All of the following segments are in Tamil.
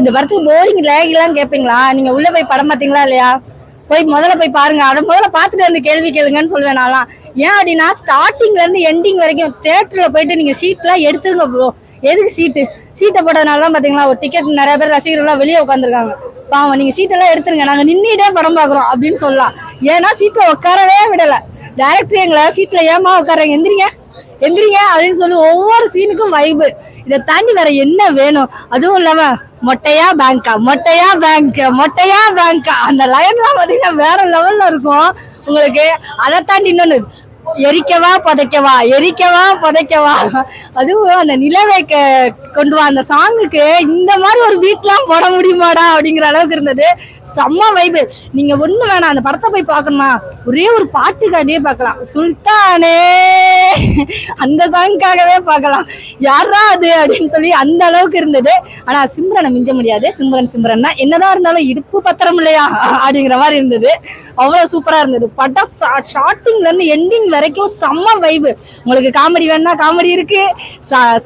இந்த படத்துக்கு போரிங் லேகிலாம் கேட்பீங்களா நீங்க உள்ள போய் படம் பார்த்தீங்களா இல்லையா? போய் முதல்ல போய் பாருங்க. அதை முதல்ல பார்த்துட்டு வந்து கேள்வி கேளுங்கன்னு சொல்லுவேன் நான்லாம். ஏன் அப்படின்னா ஸ்டார்டிங்ல இருந்து எண்டிங் வரைக்கும் தேட்டர்ல போயிட்டு நீங்க சீட்லாம் எடுத்துருங்க ப்ரோ எதுக்கு சீட்டு சீட்டை போட்டதுனால தான் பாத்தீங்களா ஒரு டிக்கெட் நிறைய பேர் ரசிகர்கள்லாம் வெளியே உட்காந்துருக்காங்க பாவம் நீங்க சீட்டெல்லாம் எடுத்துருங்க. நாங்க நின்றுட்டே படம் பார்க்குறோம் அப்படின்னு சொல்லலாம். ஏன்னா சீட்ல உட்காரவே விடல. டேரக்டர் எங்களை சீட்ல ஏமா உட்காரங்க எந்திரிங்க. எந்திரிங்க அப்படின்னு சொல்லி ஒவ்வொரு சீனுக்கும் வைபு இதை தாண்டி வேற என்ன வேணும்? அதுவும் இல்லாம மொட்டையா பேங்கா மொட்டையா பேங்க் மொட்டையா பேங்கா அந்த லைன்லாம் பார்த்தீங்கன்னா வேற லெவல்ல இருக்கும். உங்களுக்கு அதை தாண்டி இன்னொன்னு எரிக்கவா புதைக்கவா? எரிக்கவா புதைக்கவா? அதுவும் அந்த நிலவை க- கொண்டு வா அந்த சாங்குக்கு இந்த மாதிரி ஒரு பீட்லாம் போட முடியுமாடா அப்படிங்கிற அளவுக்கு இருந்தது. செம்ம வைபு நீங்க ஒண்ணு வேணாம் அந்த படத்தை போய் பார்க்கணுமா? ஒரே ஒரு பாட்டுக்காண்டியே பார்க்கலாம். சுல்தானே! அந்த சாங்காகவே பார்க்கலாம். யாரா அது? அப்படின்னு சொல்லி அந்த அளவுக்கு இருந்தது. ஆனா சிம்ரனை மிஞ்ச முடியாது. சிம்ரன் சிம்ரன்னா என்னதான் இருந்தாலும் இடுப்பு பத்திரம் இல்லையா? அப்படிங்கிற மாதிரி இருந்தது. அவ்வளவு சூப்பரா இருந்தது. படம் ஷார்டிங்ல இருந்து எண்டிங் வரைக்கும் செம்ம வைபு உங்களுக்கு காமெடி வேணும்னா காமெடி இருக்கு.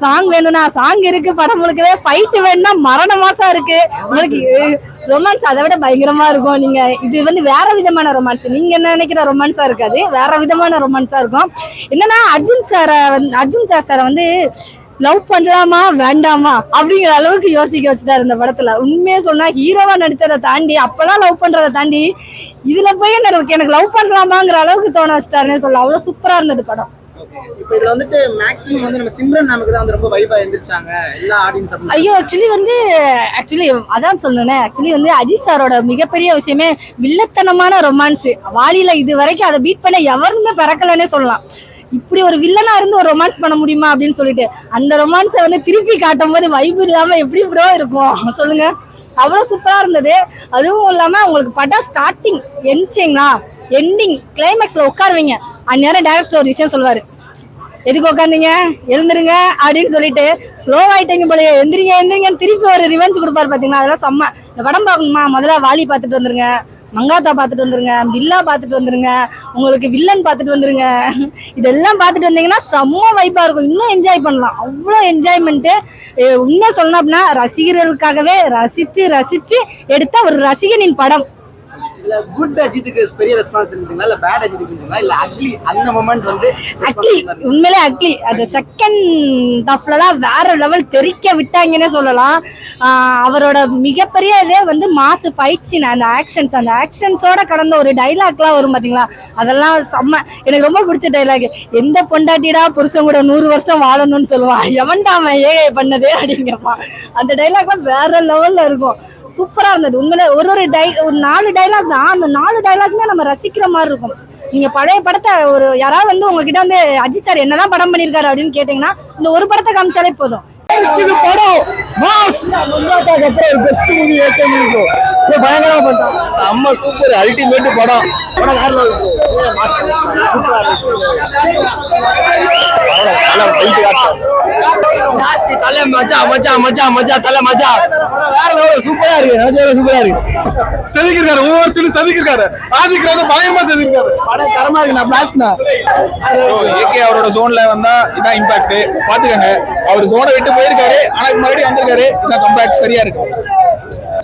சாங் வேணும்னா சாங் இருக்கு. படம் முழுக்கவே ஃபைட் வேணும்னா மரண மாசம் இருக்கு. உங்களுக்கு ரொமான்ஸ் அதை விட பயங்கரமா இருக்கும். நீங்க இது வந்து வேற விதமான ரொமான்ஸ் நீங்க என்ன நினைக்கிற ரொமான்ஸா இருக்காது. வேற விதமான ரொமான்ஸா இருக்கும். என்னன்னா அர்ஜுன் சாரை வந்து அர்ஜுன் சாரை வந்து லவ் பண்ணலாமா வேண்டாமா அப்படிங்கிற அளவுக்கு யோசிக்க வச்சுட்டாரு இந்த படத்துல. உண்மையா சொன்னா ஹீரோவா நடித்ததை தாண்டி அப்பதான் லவ் பண்றதை தாண்டி இதுல போய் எனக்கு எனக்கு லவ் பண்ணலாமாங்கிற அளவுக்கு தோண வச்சுட்டாருன்னு சொல்லலாம். அவ்வளவு சூப்பரா இருந்தது படம். இப்போ இதுல வந்துட்டு மேக்ஸிமம் வந்து நம்ம சிம்ரன் நமக்கு தான் வந்து ரொம்ப வைபா எந்திரிச்சாங்க. எல்லா ஆடியன்ஸ் அப்படின்னு ஐயோ ஆக்சுவலி வந்து ஆக்சுவலி அதான் சொன்னேன். ஆக்சுவலி வந்து அஜித் சாரோட மிகப்பெரிய விஷயமே வில்லத்தனமான ரொமான்ஸ் வாலியில இது வரைக்கும் அதை பீட் பண்ண எவருமே பிறக்கலன்னே சொல்லலாம். இப்படி ஒரு வில்லனா இருந்து ஒரு ரொமான்ஸ் பண்ண முடியுமா அப்படின்னு சொல்லிட்டு அந்த ரொமான்ஸை வந்து திருப்பி காட்டும் போது வைப்பு இல்லாம எப்படி ப்ரோ இருக்கும்? சொல்லுங்க. அவ்வளவு சூப்பரா இருந்தது. அதுவும் இல்லாம உங்களுக்கு படம் ஸ்டார்டிங் எந்திச்சிங்களா எண்டிங் கிளைமேக்ஸ்ல உட்காருவீங்க. அந்நேரம் டேரக்டர் ஒரு விஷயம் சொல்லுவாரு எதுக்கு உட்காந்தீங்க எழுந்துருங்க அப்படின்னு சொல்லிட்டு ஸ்லோ ஆயிட்டீங்க போல எந்திரிங்க எந்திரிங்கன்னு திருப்பி ஒரு ரிவெஞ்ச் கொடுப்பாரு பாத்தீங்களா? அதெல்லாம் செம்ம. இந்த படம் பார்க்கணுமா? முதல்ல வாலி பார்த்துட்டு வந்துருங்க. மங்காத்தா பார்த்துட்டு வந்துருங்க. பில்லா பார்த்துட்டு வந்துருங்க. உங்களுக்கு வில்லன் பார்த்துட்டு வந்துருங்க. இதெல்லாம் பார்த்துட்டு வந்தீங்கன்னா செம்ம வைப்பா இருக்கும். இன்னும் என்ஜாய் பண்ணலாம். அவ்வளோ என்ஜாய்மெண்ட்டு இன்னும் சொல்லணும் அப்படின்னா ரசிகர்களுக்காகவே ரசித்து ரசித்து எடுத்த ஒரு ரசிகனின் படம். இதுல குட் அஜித்துக்கு பெரிய ரெஸ்பான்ஸ் இருந்துச்சுங்களா இல்ல பேட் அஜித்துக்கு இருந்துச்சுங்களா இல்ல அக்லி அந்த மொமெண்ட் வந்து அக்லி உண்மையிலே அக்லி அது செகண்ட் ஹாஃப்ல தான் வேற லெவல் தெறிக்க விட்டாங்கன்னே சொல்லலாம். அவரோட மிகப்பெரிய இதே வந்து மாசு ஃபைட் சீன் அந்த ஆக்ஷன்ஸ் அந்த ஆக்ஷன்ஸோட கடந்த ஒரு டைலாக்லாம் வரும் பாத்தீங்களா? அதெல்லாம் செம்ம. எனக்கு ரொம்ப பிடிச்ச டைலாக் எந்த பொண்டாட்டிடா புருஷன் கூட நூறு வருஷம் வாழணும்னு சொல்லுவான் எவன்டா அவன் ஏ பண்ணது அப்படிங்கப்பான் அந்த டைலாக்லாம் வேற லெவல்ல இருக்கும். சூப்பரா இருந்தது. உண்மையிலே ஒரு ஒரு டை ஒரு நாலு டைலாக் தான் அந்த நாலு டைலாக்குமே நம்ம ரசிக்கிற மாதிரி இருக்கும். நீங்க பழைய படத்தை ஒரு யாராவது வந்து உங்ககிட்ட வந்து அஜித் சார் என்னதான் படம் பண்ணியிருக்காரு அப்படின்னு கேட்டீங்கன்னா இந்த ஒரு படத்தை காமிச்சாலே போதும். இது படம். மாஸ். மங்காத்தாக்கு அப்புறம் ஒரு பெஸ்ட் மூவி ஏற்கனவே இருக்கும் இது பயங்கரமா பண்ணிட்டான் செம்ம சூப்பர் அல்டிமேட் படம் படம் வேற. சூப்பரா இருக்கு தலை மச்சான் மச்சான் மச்சான் மச்சான் தலை மச்சான் வேற லெவல். சூப்பரா இருக்கு. நினைச்ச சூப்பரா இருக்கு. செதுக்கிருக்காரு ஒவ்வொரு சீனும் செதுக்கிருக்காரு வந்து பயமா செதுக்கிருக்காரு படம் தரமா இருக்கு. நான் பிளாஸ்ட்னா ஏகே அவரோட ஜோன்ல வந்தா இதான் இம்பாக்ட் பாத்துக்கங்க அவர் சோனை விட்டு போயிருக்காரு. ஆனா மறுபடியும் வந்திருக்காரு. இதான் கம்பேக் சரியா இருக்கு.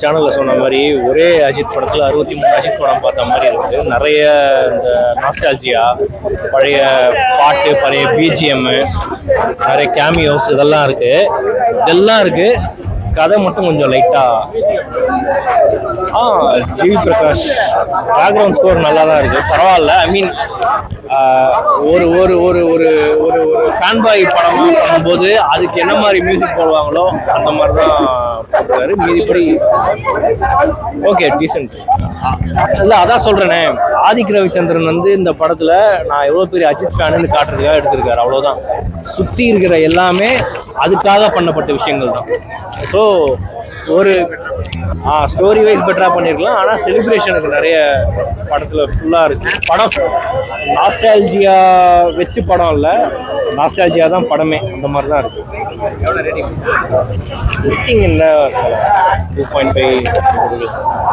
சேனல்ல சொன்ன மாதிரி ஒரே அஜித் படத்துல அறுபத்தி மூணு அஜித் படம் பார்த்த மாதிரி இருக்கு. நிறைய இந்த நாஸ்டாலஜியா பழைய பாட்டு பழைய பிஜிஎம் நிறைய கேமியோஸ் இதெல்லாம் இருக்கு. இதெல்லாம் இருக்கு. கதை மட்டும் கொஞ்சம் லைட்டா ஆ ஜிவி பிரகாஷ் பேக்ரவுண்ட் ஸ்கோர் நல்லா தான் இருக்கு. பரவாயில்ல. ஐ மீன் ஒரு ஒரு ஒரு ஒரு ஒரு ஒரு ஃபேன் பாய் படம் பண்ணும்போது அதுக்கு என்ன மாதிரி மியூசிக் போடுவாங்களோ அந்த மாதிரி தான் போட்டுருக்காரு மீதிப்படி ஓகே டீசென்ட் இல்லை அதான் சொல்கிறேனே ஆதிக் ரவிச்சந்திரன் வந்து இந்த படத்தில் நான் எவ்வளோ பெரிய அஜித் ஃபேனுன்னு காட்டுறதுக்காக எடுத்திருக்காரு. அவ்வளோதான் சுற்றி இருக்கிற எல்லாமே அதுக்காக பண்ணப்பட்ட விஷயங்கள் தான். ஸோ ஒரு ஸ்டோரி வைஸ் பெட்டராக பண்ணியிருக்கலாம் ஆனால் செலிப்ரேஷனுக்கு நிறைய படத்தில் ஃபுல்லாக இருக்குது படம் நாஸ்டாலஜியா வச்சு படம் இல்லை. நாஸ்டாலஜியா தான் படமே. அந்த மாதிரி தான் இருக்குது ரேட்டிங் என்ன two point five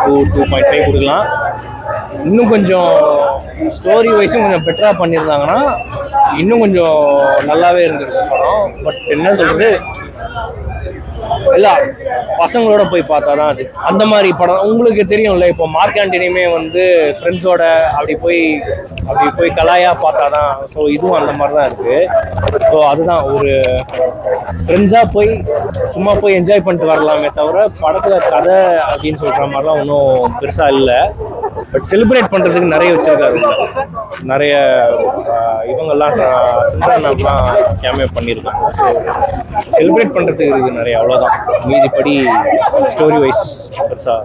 to two point five கொடுக்கலாம். இன்னும் கொஞ்சம் ஸ்டோரி வைஸும் கொஞ்சம் பெட்டராக பண்ணியிருந்தாங்கன்னா இன்னும் கொஞ்சம் நல்லாவே இருந்திருக்கும் படம். பட் என்ன சொல்கிறது எல்லாம் பசங்களோட போய் பார்த்தா தான் அது. அந்த மாதிரி படம் உங்களுக்கு தெரியும்ல இப்போ மார்க் ஆண்டனியுமே வந்து ஃப்ரெண்ட்ஸோட அப்படி போய் அப்படி போய் கலாயாக பார்த்தா தான் ஸோ இதுவும் அந்த மாதிரி தான் இருக்குது ஸோ அதுதான் ஒரு ஃப்ரெண்ட்ஸாக போய் சும்மா போய் என்ஜாய் பண்ணிட்டு வரலாமே தவிர படத்தில் கதை அப்படின்னு சொல்கிற மாதிரிலாம் ஒன்றும் பெருசாக இல்லை. பட் செலிப்ரேட் பண்ணுறதுக்கு நிறைய வச்சிருக்காரு. நிறைய இவங்கெல்லாம் ச- சிம்ரன் மேம்லாம் கேமே பண்ணியிருக்காங்க. ஸோ செலிப்ரேட் பண்ணுறதுக்கு இருக்குது நிறைய அவ்வளோதான் மீதிப்படி ஸ்டோரி வைஸ் பெருசாக